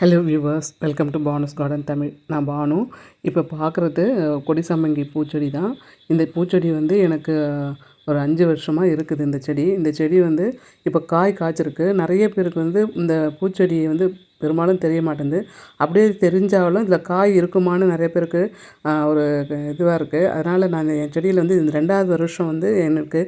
Hello viewers welcome to Banu's garden Tamil நான் பானு. இப்போ பார்க்குறது கொடிசாமங்கி பூச்செடி தான் இந்த பூச்செடி வந்து எனக்கு ஒரு அஞ்சு வருஷமாக இருக்குது இந்த செடி. இந்த செடி வந்து இப்போ காய் காய்ச்சிருக்கு. நிறைய பேருக்கு வந்து இந்த பூச்செடியை வந்து பெரும்பாலும் தெரிய மாட்டேங்குது. அப்படியே தெரிஞ்சாலும் இதில் காய் இருக்குமான்னு நிறைய பேருக்கு ஒரு இதுவாக இருக்குது அதனால் நான் என் செடியில் வந்து இந்த ரெண்டாவது வருஷம் வந்து எனக்கு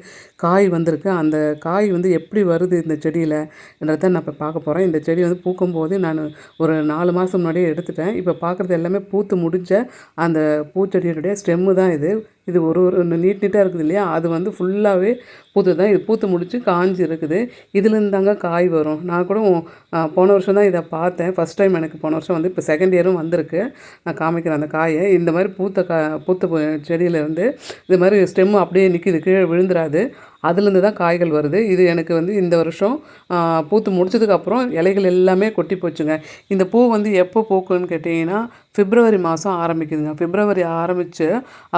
காய் வந்திருக்கு. அந்த காய் வந்து எப்படி வருது இந்த செடியில் என்றதை நான் இப்போ பார்க்க போகிறேன் இந்த செடி வந்து பூக்கும் போது நான் ஒரு நாலு மாதம் முன்னாடியே எடுத்துட்டேன். இப்போ பார்க்குறது எல்லாமே பூத்து முடிஞ்ச அந்த பூச்செடியினுடைய ஸ்டெம்மு தான் இது. இது ஒரு ஒரு நீட் நீட்டாக இருக்குது இல்லையா? அது வந்து ஃபுல்லாகவே பூத்து தான் இது பூத்து முடித்து காஞ்சி இருக்குது. இதுலேருந்து தாங்க காய் வரும். நான் கூட போன வருஷம் தான் இதை பார்த்தேன். ஃபஸ்ட் டைம் எனக்கு போன வருஷம் வந்து இப்போ செகண்ட் இயரும் வந்திருக்கு. நான் காமிக்கிறேன் அந்த காயை. இந்த மாதிரி பூத்த கா பூத்த செடியிலேருந்து இது மாதிரி ஸ்டெம்மு அப்படியே நிற்கிது கீழே விழுந்துராது. அதுலேருந்து தான் காய்கள் வருது. இது எனக்கு வந்து இந்த வருஷம் பூத்து முடிச்சதுக்கப்புறம் இலைகள் எல்லாமே கொட்டி போச்சுங்க. இந்த பூ வந்து எப்போ பூக்குன்னு கேட்டிங்கன்னா பிப்ரவரி மாதம் ஆரம்பிக்குதுங்க. பிப்ரவரி ஆரம்பித்து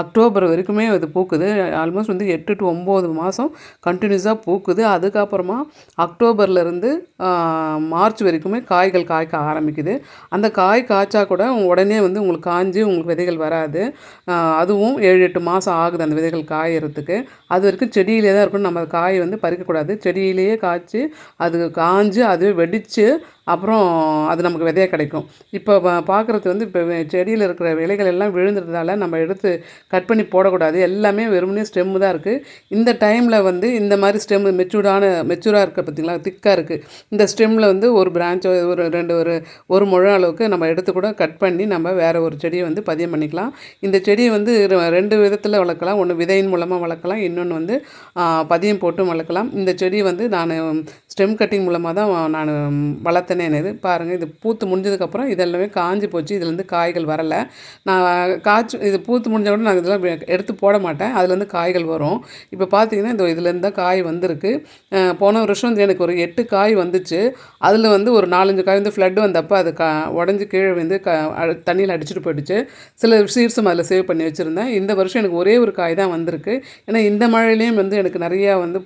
அக்டோபர் வரைக்குமே அது பூக்குது. ஆல்மோஸ்ட் வந்து எட்டு டு ஒம்பது மாதம் கண்டினியூஸாக பூக்குது. அதுக்கப்புறமா அக்டோபர்லேருந்து மார்ச் வரைக்குமே காய்கள் காய்க்க ஆரம்பிக்குது. அந்த காய் காய்ச்சா கூட உடனே வந்து உங்களுக்கு காஞ்சு உங்களுக்கு விதைகள் வராது. அதுவும் ஏழு எட்டு மாதம் ஆகுது அந்த விதைகள் காயறதுக்கு. அது வரைக்கும் செடியிலே தான் இருக்கும். இருக்கணும் நம்ம காயை வந்து பறிக்கக்கூடாது. செடியிலேயே காய்ச்சி அது காஞ்சு அதுவே வெடித்து அப்புறம் அது நமக்கு விதையாக கிடைக்கும். இப்போ பார்க்குறது வந்து இப்போ செடியில் இருக்கிற இலைகள் எல்லாம் விழுந்துறதால நம்ம எடுத்து கட் பண்ணி போடக்கூடாது. எல்லாமே வெறுமனே ஸ்டெம்மு தான் இருக்குது இந்த டைமில் வந்து இந்த மாதிரி ஸ்டெம் மெச்சூர்டான மெச்சூராக இருக்க பார்த்திங்களா திக்காக இருக்குது இந்த ஸ்டெம்மில் வந்து ஒரு பிரான்ச்சோ ஒரு ரெண்டு ஒரு ஒரு முழம் அளவுக்கு நம்ம எடுத்து கூட கட் பண்ணி நம்ம வேறு ஒரு செடியை வந்து பதியம் பண்ணிக்கலாம். இந்த செடியை வந்து ரெ- ரெண்டு விதத்தில் வளர்க்கலாம். ஒன்று விதையின் மூலமாக வளர்க்கலாம். இன்னொன்று வந்து பதியம் போட்டும் வளர்க்கலாம். இந்த செடி வந்து நான் ஸ்டெம் கட்டிங் மூலமாக தான் நான் வளர்த்தேன். இது பாருங்கள் இது பூத்து முடிஞ்சதுக்கப்புறம் இதெல்லாமே காஞ்சி போச்சு. இதுலேருந்து காய்கள் வரலை. நான் காய்ச்சி இது பூத்து முடிஞ்ச உடனே நான் இதெல்லாம் எடுத்து போட மாட்டேன். அதுலேருந்து காய்கள் வரும். இப்போ பார்த்தீங்கன்னா இந்த இதுலேருந்து தான் காய் வந்திருக்கு. போன வருஷம் வந்து எனக்கு ஒரு எட்டு காய் வந்துச்சு. அதில் வந்து ஒரு நாலஞ்சு காய் வந்து ஃப்ளட் வந்தப்போ அது கா உடஞ்சி கீழே வந்து க அ- தண்ணியில் அடிச்சுட்டு போயிடுச்சு. சில சீட்ஸும் அதில் சேவ் பண்ணி வச்சுருந்தேன். இந்த வருஷம் எனக்கு ஒரே ஒரு காய் தான் வந்திருக்கு. ஏன்னா இந்த மழையிலையும் வந்து எனக்கு நிறையா வந்து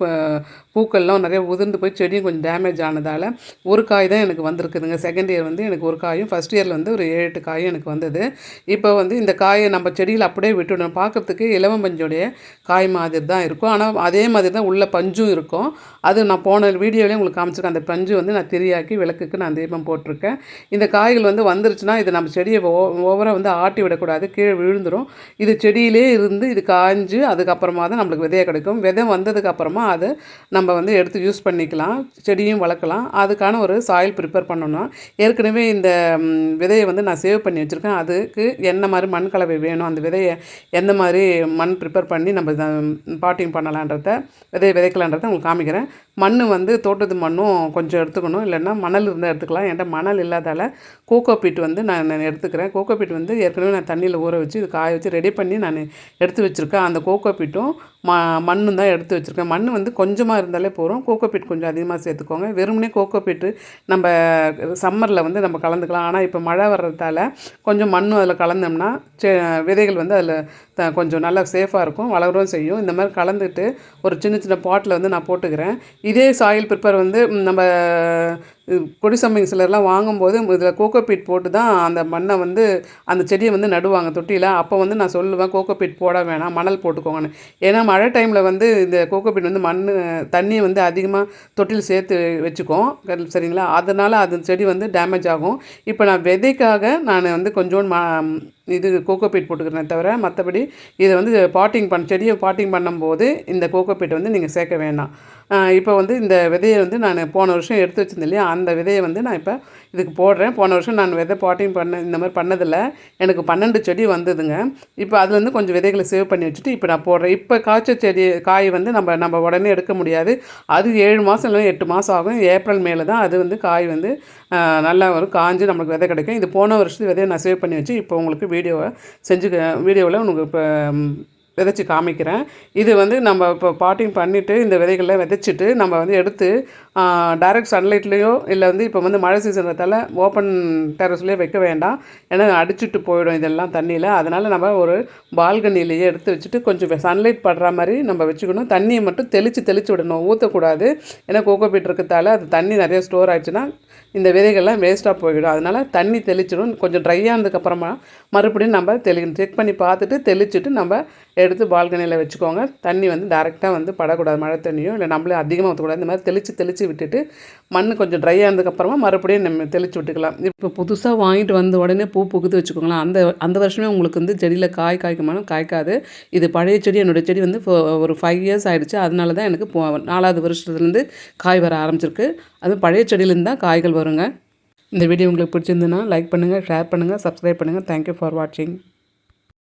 பூக்கள்லாம் நிறைய உதிர்ந்து போய் செடியும் கொஞ்சம் டேமேஜ் ஆனதால் ஒரு காய் தான் எனக்கு வந்திருக்குதுங்க. செகண்ட் இயர் வந்து எனக்கு ஒரு காயும் ஃபஸ்ட் இயரில் வந்து ஒரு ஏழு எட்டு காயும் எனக்கு வந்தது. இப்போ வந்து இந்த காயை நம்ம செடியில் அப்படியே விட்டுடணும். பார்க்குறதுக்கு இலவம் பஞ்சுடைய காய் மாதிரி தான் இருக்கும். ஆனால் அதே மாதிரி தான் உள்ள பஞ்சும் இருக்கும். அது நான் போன வீடியோவிலே உங்களுக்கு காமிச்சிருக்கேன். அந்த பஞ்சு வந்து நான் திரியாக்கி விளக்குக்கு நான் தீபம் போட்டிருக்கேன். இந்த காய்கள் வந்து வந்துருச்சுன்னா இது நம்ம செடியை ஓவராக வந்து ஆட்டி விடக்கூடாது. கீழே விழுந்துடும் இது செடியிலே இருந்து இது காஞ்சு அதுக்கப்புறமா தான் நம்மளுக்கு விதையை கிடைக்கும். விதை வந்ததுக்கப்புறமா அது அதை நம்ம வந்து எடுத்து யூஸ் பண்ணிக்கலாம். செடியும் வளர்க்கலாம். அதுக்கான ஒரு சாயில் ப்ரிப்பேர் பண்ணணும்னா ஏற்கனவே இந்த விதையை வந்து நான் சேவ் பண்ணி வச்சுருக்கேன். அதுக்கு என்ன மாதிரி மண் கலவை வேணும் அந்த விதையை எந்த மாதிரி மண் ப்ரிப்பேர் பண்ணி நம்ம பாட்டிங் பண்ணலான்றத விதையை விதைக்கலான்றத உங்களுக்கு காமிக்கிறேன். மண் வந்து தோட்டத்து மண்ணும் கொஞ்சம் எடுத்துக்கணும். இல்லைன்னா மணல் இருந்தால் எடுத்துக்கலாம். என்கிட்ட மணல் இல்லாதால் கோகோ பீட் வந்து நான் நான் எடுத்துக்கிறேன். கோகோ பீட் வந்து ஏற்கனவே நான் தண்ணியில் ஊற வச்சு இது காய வச்சு ரெடி பண்ணி நான் எடுத்து வச்சுருக்கேன். அந்த கோகோ பீட்டும் ம மண்ணு தான் எடுத்து வச்சுருக்கேன். மண் வந்து கொஞ்சமாக இருந்தாலே போதும். கோகோ பீட் கொஞ்சம் அதிகமாக சேர்த்துக்கோங்க. வெறுமனே கோகோ பீட்டு நம்ம சம்மரில் வந்து நம்ம கலந்துக்கலாம். ஆனால் இப்போ மழை வர்றதால கொஞ்சம் மண்ணும் அதில் கலந்தோம்னா செ விதைகள் வந்து அதில் த கொஞ்சம் நல்லா சேஃபாக இருக்கும். வளரவும் செய்யும். இந்த மாதிரி கலந்துட்டு ஒரு சின்ன சின்ன பாட்டில் வந்து நான் போட்டுக்கிறேன். இதே சாயில் ப்ரிப்பேர் வந்து நம்ம கொடி சம்பங்கி சிலர்லாம் வாங்கும்போது இதில் கோகோ பீட் போட்டு தான் அந்த மண்ணை வந்து அந்த செடியை வந்து நடுவாங்க தொட்டியில். அப்போ வந்து நான் சொல்லுவேன் கோகோ பீட் போட வேணாம் மணல் போட்டுக்கோங்கன்னு. ஏன்னா மழை டைமில் வந்து இந்த கோகோ பீட் வந்து மண் தண்ணியை வந்து அதிகமாக தொட்டியில் சேர்த்து வச்சுக்கோம். சரிங்களா? அதனால் அது செடி வந்து டேமேஜ் ஆகும். இப்போ நான் விதைக்காக நான் வந்து கொஞ்சோண்டு மா இது கோகோ பீட் போட்டுக்கிறேன் தவிர மற்றபடி இதை வந்து பாட்டிங் பண்ண செடியை பாட்டிங் பண்ணும்போது இந்த கோகோ பீட்டை வந்து நீங்கள் சேர்க்க வேணாம். இப்போ வந்து இந்த விதையை வந்து நான் போன வருஷம் எடுத்து வச்சிருந்தேன் இல்லையா? அந்த விதையை வந்து நான் இப்போ இதுக்கு போடுறேன். போன வருஷம் நான் விதை பாட்டிங் பண்ண இந்த மாதிரி பண்ணதில்ல. எனக்கு பன்னெண்டு செடி வந்ததுங்க. இப்போ அதுலேருந்து கொஞ்சம் விதைகளை சேவ் பண்ணி வச்சுட்டு இப்போ நான் போடுறேன். இப்போ காய்ச்ச செடி காய் வந்து நம்ம நம்ம உடனே எடுக்க முடியாது. அது ஏழு மாதம் இல்லைனா எட்டு மாதம் ஆகும். ஏப்ரல் மேலே தான் அது வந்து காய் வந்து நல்லா வரும் காஞ்சு நம்மளுக்கு விதை கிடைக்கும். இது போன வருஷத்து விதையை நான் சேவ் பண்ணி வச்சு இப்போ உங்களுக்கு வீடியோவை செஞ்சு வீடியோவில் உங்களுக்கு இப்போ விதைச்சி காமிக்கிறேன். இது வந்து நம்ம இப்போ பாட்டிங் பண்ணிவிட்டு இந்த விதைகளை விதைச்சிட்டு நம்ம வந்து எடுத்து டைரக்ட் சன்லைட்லேயோ இல்லை வந்து இப்போ வந்து மழை சீசன்றதால ஓப்பன் டெரஸ்லேயே வைக்க வேண்டாம். ஏன்னா அடிச்சிட்டு போயிடும் இதெல்லாம் தண்ணியில். அதனால் நம்ம ஒரு பால்கனிலேயே எடுத்து வச்சுட்டு கொஞ்சம் சன்லைட் படுற மாதிரி நம்ம வச்சுக்கணும். தண்ணியை மட்டும் தெளித்து தெளித்து விடணும். ஊற்றக்கூடாது ஏன்னா கோகோ பீட் இருக்கிறதால அது தண்ணி நிறைய ஸ்டோர் ஆயிடுச்சுன்னா இந்த விதைகள்லாம் வேஸ்ட்டாக போயிடும். அதனால் தண்ணி தெளிச்சிடும் கொஞ்சம் ட்ரை ஆனதுக்கப்புறமா மறுபடியும் நம்ம தெளி செக் பண்ணி பார்த்துட்டு தெளிச்சுட்டு நம்ம எடுத்து பால்கனியில் வச்சுக்கோங்க. தண்ணி வந்து டேரெக்டாக வந்து படக்கூடாது மழை தண்ணியோ இல்லை நம்மளே அதிகமாக ஊற்றக்கூடாது இந்த மாதிரி தெளித்து தெளித்து விட்டுட்டு மண் கொஞ்சம் ட்ரை ஆனதுக்கப்புறமா மறுபடியும் நம்ம தெளித்து விட்டுக்கலாம். இப்போ புதுசாக வாங்கிட்டு வந்த உடனே பூ பூக்குது வச்சுக்கோங்களேன். அந்த அந்த வருஷமே உங்களுக்கு வந்து செடியில் காய் காய்க்குமானும் காய்க்காது. இது பழைய செடி என்னோடய செடி வந்து ஒரு ஃபைவ் இயர்ஸ் ஆகிடுச்சு அதனால தான் எனக்கு போ- நாலாவது வருஷத்துலேருந்து காய் வர ஆரம்பிச்சிருக்கு. அது பழைய செடியிலேருந்து தான் காய்கள் வருங்க. இந்த வீடியோ உங்களுக்கு பிடிச்சிருந்துன்னா லைக் பண்ணுங்கள் ஷேர் பண்ணுங்கள் சப்ஸ்கிரைப் பண்ணுங்கள் தேங்க்யூ ஃபார் வாட்சிங்